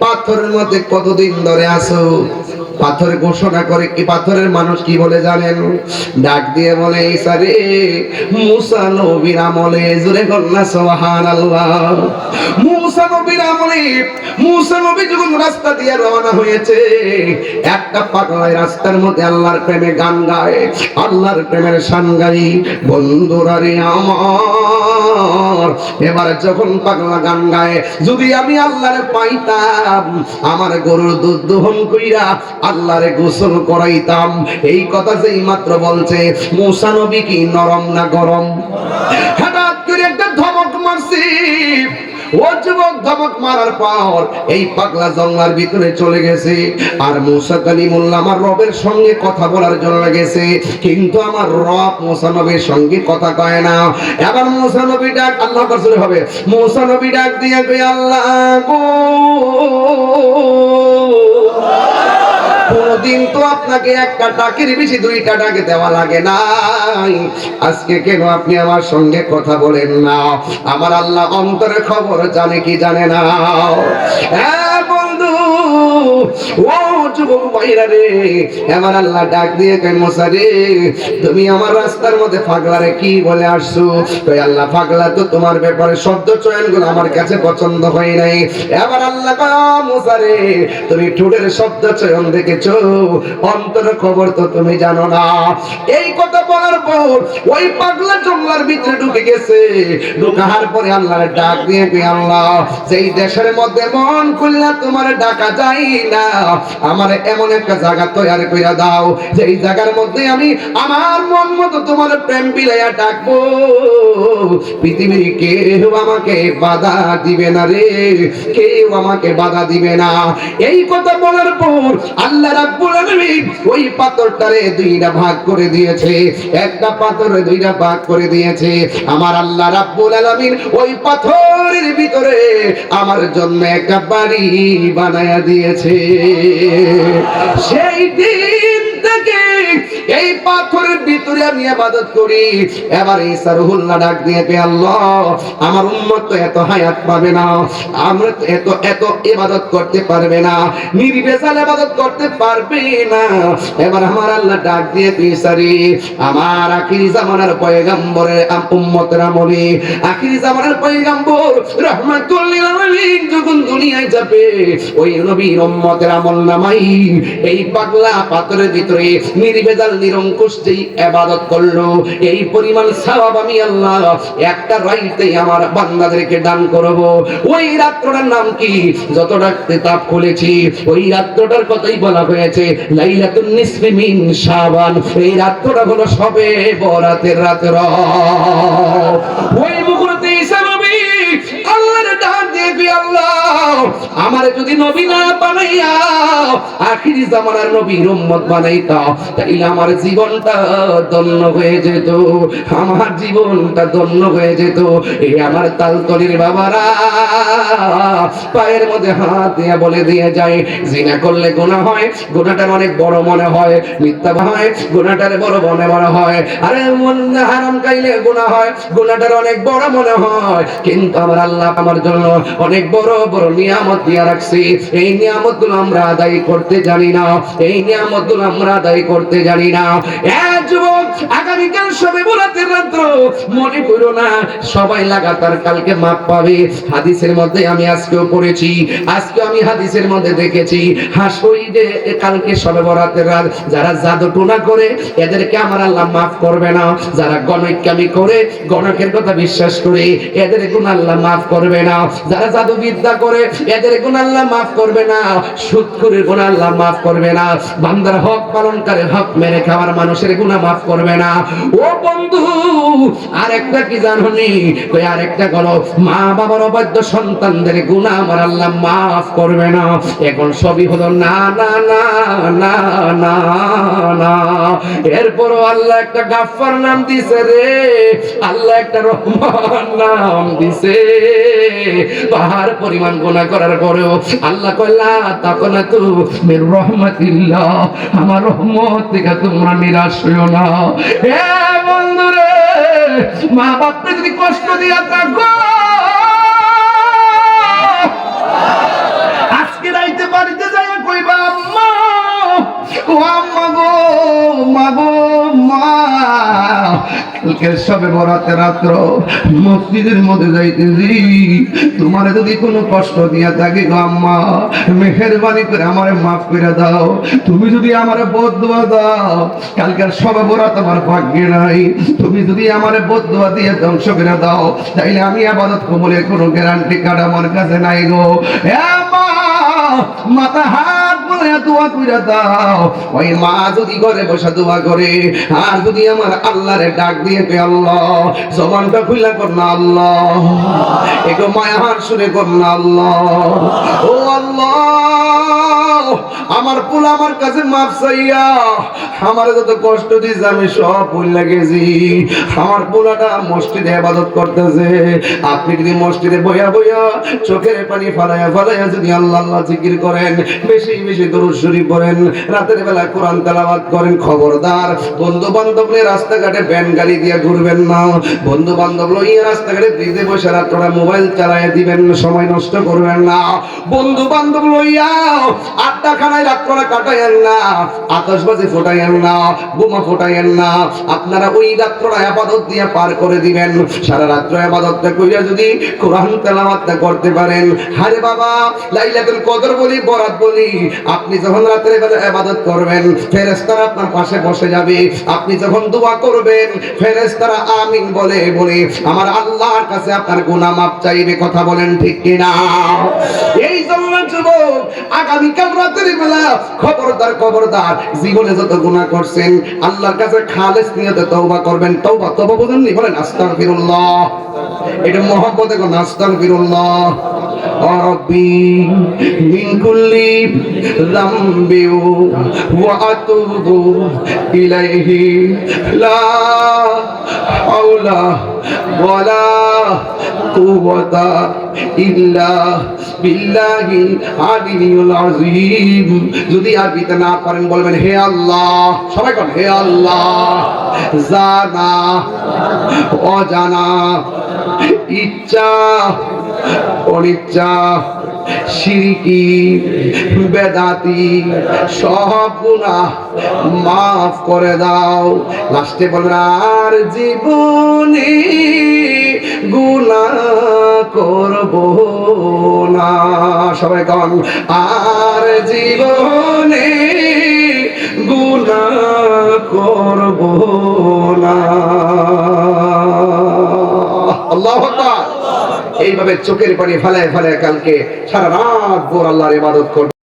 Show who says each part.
Speaker 1: পাথরের মধ্যে কতদিন ধরে আসো পাথর ঘোষণা করে কি পাথরের মানুষ কি বলে জানেন? ডাক দিয়ে বলে ইসারে মুসা নবীর আমলে, জুরে কন্যা সোহান আল্লাহ মুসা নবীর আমলে, মুসা নবী যখন রাস্তা দিয়ে রওনা হয়েছে, একটা পাগলায় রাস্তার মধ্যে আল্লাহর প্রেমে গান গায়, আল্লাহর প্রেমের গাই, বন্ধুরা রে আমার, এবার যখন পাগলা গান গায়, যদি আমি আল্লাহরে পাইতাম, আমার গরুর দুধ দহন কইরা আল্লাহরে গোসল করাইতাম। এই কথা যেই মাত্র বলছে, মুসা নবী কি নরম না গরম? হঠাৎ করে একটা ধমক মারছি। ও যুবক, ধমক মারার পর এই পাগলা জঙ্গলার ভিতরে চলে গেছে। আর মুসা কালিমুল্লাহ আমার রবের সঙ্গে কথা বলার জন্য গেছে। কিন্তু আমার রব মুসা সঙ্গে কথা কয় না। এবার মুসা ডাক আল্লাহ কাছে হবে। মুসা ডাক দিয়ে আল্লাহ গো কোনদিন তো আপনাকে একটা টাকির বেশি, দুইটা টাকে দেওয়া লাগে নাই। আজকে কেন আপনি আমার সঙ্গে কথা বলেন না? আমার আল্লাহ অন্তরে খবর জানে কি জানে না। হ্যাঁ বন্ধু, ও তোমার ব্যাপারে শব্দ আমার কাছে পছন্দ হয় নাই। এবার আল্লাহ তুমি ঠোঁটের শব্দ চয়ন অন্তর খবর তো তুমি জানো না। এই কথা বলার পর ওই পাগলা জঙ্গলার ভিতরে ঢুকে গেছে। ঢুকার পরে ডাক দিয়ে আল্লাহ দেশের মধ্যে মন খুললা তোমার ডাকা যায় না, আমার এমন একটা জায়গা তৈরি কইরা দাও, যেই জায়গার মধ্যে আমি আমার মন মতো তোমার প্রেম বিলাইয়া ডাকবো। পৃথিবীর কেউ আমাকে বাধা দিবে না রে, কেউ আমাকে বাধা দিবে না। এই কথা বলার পর আল্লাহ রাব্বুল আলামিন ওই পাথরটারে দুইটা ভাগ করে দিয়েছে, একটা পাথরে দুইটা ভাগ করে দিয়েছে। আমার আল্লাহ রাব্বুল আলামিন ওই পাথরের ভিতরে আমার জন্য একটা বাড়ি বানায়া দিয়েছে। সেই দিন থেকে। এই পাথরের ভিতরে আমি আবাদত করি। এবার রুহুল্লাহ ডাক দিয়ে কে আল্লাহ, আমার উম্মত তো এত হায়াত পাবে না। আমরা তো এত এত ইবাদত করতে পারবে না। নির্বেজাল ইবাদত করতে পারবে না। এবার আমার আল্লাহ ডাক দিয়ে ঈসারে আমার আখিরি জামানার উম্মতের আমলে। আখিরি জামানার পয়গম্বর রহমাতুল লিল আলামিন যখন দুনিয়ায় যাবে, ওই নবীর উম্মতের আমল নামাই এই পাগলা পাথরের ভিতরে নির্বেজাল নিরঙ্কুশ যেই ইবাদত করল, এই পরিমাণ সওয়াব আমি আল্লাহ একটা রাইতে আমার বান্দাদেরকে দান করব। ওই রাত্রটার নাম কি? যতটা কিতাব খুলেছি, ওই রাত্রটার কথাই বলা হয়েছে, লাইলাতুন নিসফি মিন শাবান। এই রাত্রটা হলো সবে বরাতের রাত্র ওই আমারে যদি নবী না বানাইয়া আখিরি জামানার নবীর উম্মত বানাইতা তাইলে আমার জীবনটা ধন্য হয়ে যেত, আমার জীবনটা ধন্য হয়ে যেত। এই আমার তালতলির বাবারা, পায়ের মধ্যে হাত দিয়ে বলে দিয়ে যায়, জিনা করলে গুনাহ হয়, গুনাহটার অনেক বড় মনে হয়, মিথ্যা হয়, গুনাহটার বড় মনে মনে হয়। আরে মন হারাম খাইলে গুনাহ হয়, গুনাহটার অনেক বড় মনে হয়, কিন্তু আমার আল্লাহ আমার জন্য অনেক বড় বড় নিয়ামত দিয়া রাখছি। এই নিয়ামতগুলো আমরা আদায় করতে জানি না। এই নিয়ামতগুলো আমরা আদায় করতে জানি না। আমি যারা করে, এদেরকে আমার আল্লাহ মাফ করবে না। যারা গণিতকামি করে, গণকের কথা বিশ্বাস করে, এদের গুণ আল্লাহ মাফ করবে না। যারা জাদু বিদ্যা করে এদের গুণ আল্লাহ মাফ করবে না সুদ করে গুণ আল্লাহ মাফ করবে না, বান্দার হক পালন করে হক মেরে খাওয়ার মানুষের গুণা মাফ করবে না। ও বন্ধু আর একটা কি জানি কই আর একটা গলো মা বাবার অবাধ্য সন্তানদের গুণা আমার আল্লাহ মাফ করবে না। এখন সবই হলো না না না না না না। এরপরও আল্লাহ একটা গাফফার নাম দিছে রে, আল্লাহ একটা রহমান নাম দিছে। পাহাড় পরিমাণ গুণা কামনা করার পরেও আল্লাহ তখন আমার রহমত তোমরা নিরাশ হইও না। হে মা বাপকে যদি কষ্ট দিয়া থাকো। আজকে রাইতে বাড়িতে যাই কইবা, আম্মা, ও আম্মা কালকে তোমার যদি কোনো কষ্ট দিয়া গো আম্মা করে আমারে মাফ করে দাও। তুমি যদি আমারে বদুয়া দাও, কালকের সবে বরাত আমার ভাগ্যে নাই। তুমি যদি আমারে বদুয়া দিয়ে ধ্বংস করে দাও, তাইলে আমি আবাদত কবলের কোনো গ্যারান্টি কার্ড আমার কাছে নাই গো। এ মা দোয়া কইরা দাও। ওই মা যদি ঘরে বসে দোয়া করে, আর যদি আমার ডাক দিয়ে আল্লাহ, জবানটা কর না, আল্লাহ। মায়া হাত শুনে কর না, আল্লাহ। ও আল্লাহ, আমার পুল আমার কাছে মাপ চাইয়া, আমার যত কষ্ট দিয়েছে আমি সব ভুল লাগেছি আমার পোলাটা মসজিদে আবাদত করতেছে। আপনি যদি মসজিদে বইয়া বইয়া চোখের পানি ফালাইয়া ফালাইয়া যদি আল্লাহ আল্লাহ জিকির করেন, বেশি বেশি দরুদ শরীফ পড়েন, রাতের বেলা কোরআন তেলাওয়াত করেন, খবরদার। বন্ধু বান্ধব নিয়ে রাস্তাঘাটে ব্যান গাড়ি দিয়ে ঘুরবেন না। বন্ধু বান্ধব লইয়া রাস্তাঘাটে ব্রিজে বসে রাত্রটা মোবাইল চালায় দিবেন, সময় নষ্ট করবেন না। বন্ধু বান্ধব লইয়া আড্ডা খানায় রাত্রটা কাটাইয়েন না আতশবাজি ফোটাইয়েন না, বোমা ফোটাইয়েন না। আপনারা ওই রাত্রটা আবাদত দিয়ে পার করে দিবেন। সারা রাত্র আবাদতটা কইরা যদি কোরআন তেলাওয়াতটা করতে পারেন হারে বাবা, লাইলাতুল কদর বলি, বরাত বলি আপনি যখন রাতের বেলা ইবাদত করবেন, ফেরেশতারা আপনার পাশে বসে যাবে। আপনি যখন দোয়া করবেন, ফেরেশতারা আমিন বলে বলে, আমার আল্লাহর কাছে আপনার গুনাহ মাপ চাইবে। কথা বলেন ঠিক কিনা? এই জন্য যুবক, আগামীকাল রাতের বেলা খবরদার খবরদার জীবনে যত গুনাহ করছেন, আল্লাহর কাছে খালেস নিয়তে তওবা করবেন। তওবা তওবা বুঝেননি? বলেন, আস্তাগফিরুল্লাহ। এটা মহব্বতে কোন আস্তাগফিরুল্লাহ। ربي من كل ذنب وأتوب إليه لا হাওলা ওয়ালা কুওয়াতা ইল্লা বিল্লাহিল আলিয়ুল আযীম যদি আর আরবিতে না পারেন, বলবেন, হে আল্লাহ, সবাই কোন হে আল্লাহ, জানা, অজানা, ইচ্ছা, অনিচ্ছা সিরিকি বেদাতি, সব গুণা মাফ করে দাও। লাস্টে বলবেন আর জীবনে গুণা করব না। সবাই কন, আর জীবনে গুণা করব না। আল্লাহ এইভাবে চোখের পানি ফেলায় ফেলায় কালকে সারা রাত ভোর আল্লাহর ইবাদত করবে।